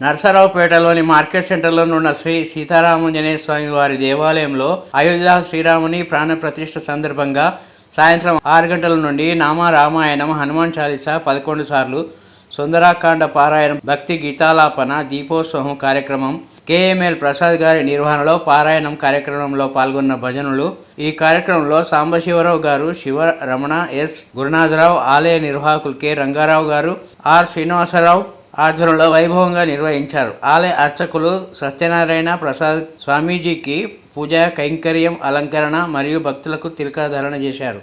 నరసరావుపేటలోని market సెంటర్లో ఉన్న శ్రీ సీతారామాంజనేయ స్వామి వారి దేవాలయంలో అయోధ్య శ్రీరాముని ప్రాణ ప్రతిష్ఠ సందర్భంగా సాయంత్రం ఆరు గంటల నుండి నామ రామాయణం హనుమాన్ చాలీసా పదకొండు సార్లు సుందరాకాండ పారాయణం భక్తి గీతాలాపన దీపోత్సవం కార్యక్రమం కేఎంఎల్ ప్రసాద్ గారి నిర్వహణలో పారాయణం కార్యక్రమంలో పాల్గొన్న భజనులు ఈ కార్యక్రమంలో సాంబశివరావు గారు శివ రమణ ఎస్. గురునాథరావు ఆలయ నిర్వాహకులు కె. రంగారావు గారు ఆర్. శ్రీనివాసరావు ఆధ్వర్యంలో వైభవంగా నిర్వహించారు. ఆలయ అర్చకులు సత్యనారాయణ ప్రసాద్ స్వామీజీకి పూజ కైంకర్యం అలంకరణ మరియు భక్తులకు తిరకాధారణ చేశారు.